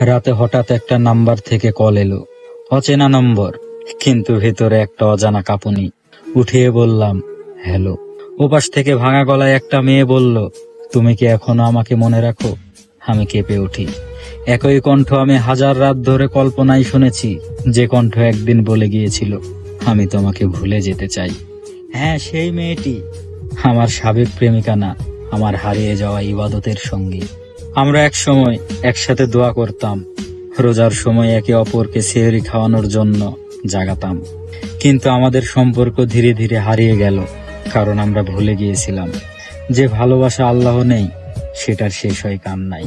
রাতে হঠাৎ একটা নাম্বার থেকে কল এলো। অচেনা নম্বর, কিন্তু ভেতরে একটা অজানা কাঁপুনি। উঠিয়ে বললাম, হ্যালো। ওপাশ থেকে ভাঙা গলায় একটা মেয়ে বলল, তুমি কি এখনও আমাকে মনে রাখো? আমি কেঁপে উঠি। একই কণ্ঠ আমি হাজার রাত ধরে কল্পনায় শুনেছি, যে কণ্ঠ একদিন বলে গিয়েছিল, আমি তোমাকে ভুলে যেতে চাই। হ্যাঁ সেই মেয়েটি। আমার সাবেক প্রেমিকা না, আমার হারিয়ে যাওয়া ইবাদতের সঙ্গী। আমরা এক সময় একসাথে দোয়া করতাম। রোজার সময় একে অপরকে সেহরি খাওয়ানোর জন্য জাগাতাম। কিন্তু আমাদের সম্পর্ক ধীরে ধীরে হারিয়ে গেল, কারণ আমরা ভুলে গিয়েছিলাম। যে ভালোবাসা আল্লাহ নেই, সেটার শেষ হয় কান্নাই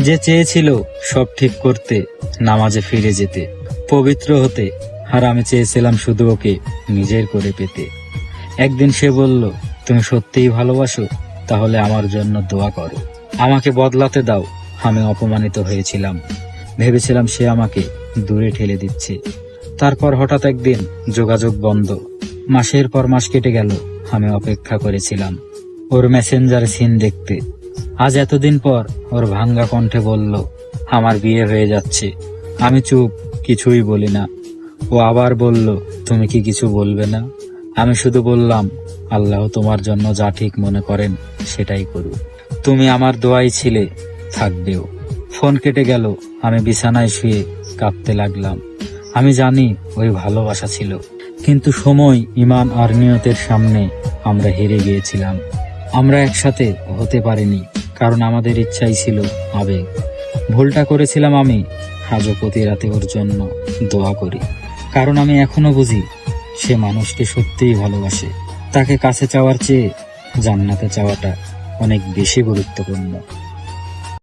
যে চেয়েছিল সব ঠিক করতে, নামাজে ফিরে যেতে, পবিত্র হতে, আর আমি চেয়েছিলাম শুধু ওকে নিজের করে পেতে। একদিন সে বলল, তুমি সত্যিই ভালোবাসো, তাহলে আমার জন্য দোয়া করো। আমাকে বদলাতে দাও। আমি অপমানিত হয়েছিলাম। ভেবেছিলাম সে আমাকে দূরে ঠেলে দিচ্ছে। তারপর হঠাৎ একদিন যোগাযোগ বন্ধ। মাসের পর মাস কেটে গেল, আমি অপেক্ষা করেছিলাম। ওর মেসেঞ্জার সিন দেখতে। আজ এতদিন পর ওর ভাঙ্গা কণ্ঠে বলল, আমার বিয়ে হয়ে যাচ্ছে। আমি চুপ, কিছুই বলি না। ও আবার বলল, তুমি কি কিছু বলবে না? আমি শুধু বললাম, আল্লাহ তোমার জন্য যা ঠিক মনে করেন, সেটাই করুক। তুমি আমার দোয়াই ছিলে, থাকবেও। ফোন কেটে গেল, আমি বিছানায় শুয়ে কাঁদতে লাগলাম। আমি জানি ওই ভালোবাসা ছিল, কিন্তু সময় ইমান আর নিয়তের সামনে আমরা হেরে গিয়েছিলাম। আমরা একসাথে হতে পারিনি, কারণ আমাদের ইচ্ছাই ছিল আবেগ। ভুলটা করেছিলাম আমি, আজও প্রতি রাতে ওর জন্য দোয়া করি। কারণ আমি এখনও বুঝি, সে মানুষকে সত্যিই ভালোবাসে। তাকে কাছে চাওয়ার চেয়ে জান্নাতে চাওয়াটা অনেক বেশি গুরুত্বপূর্ণ।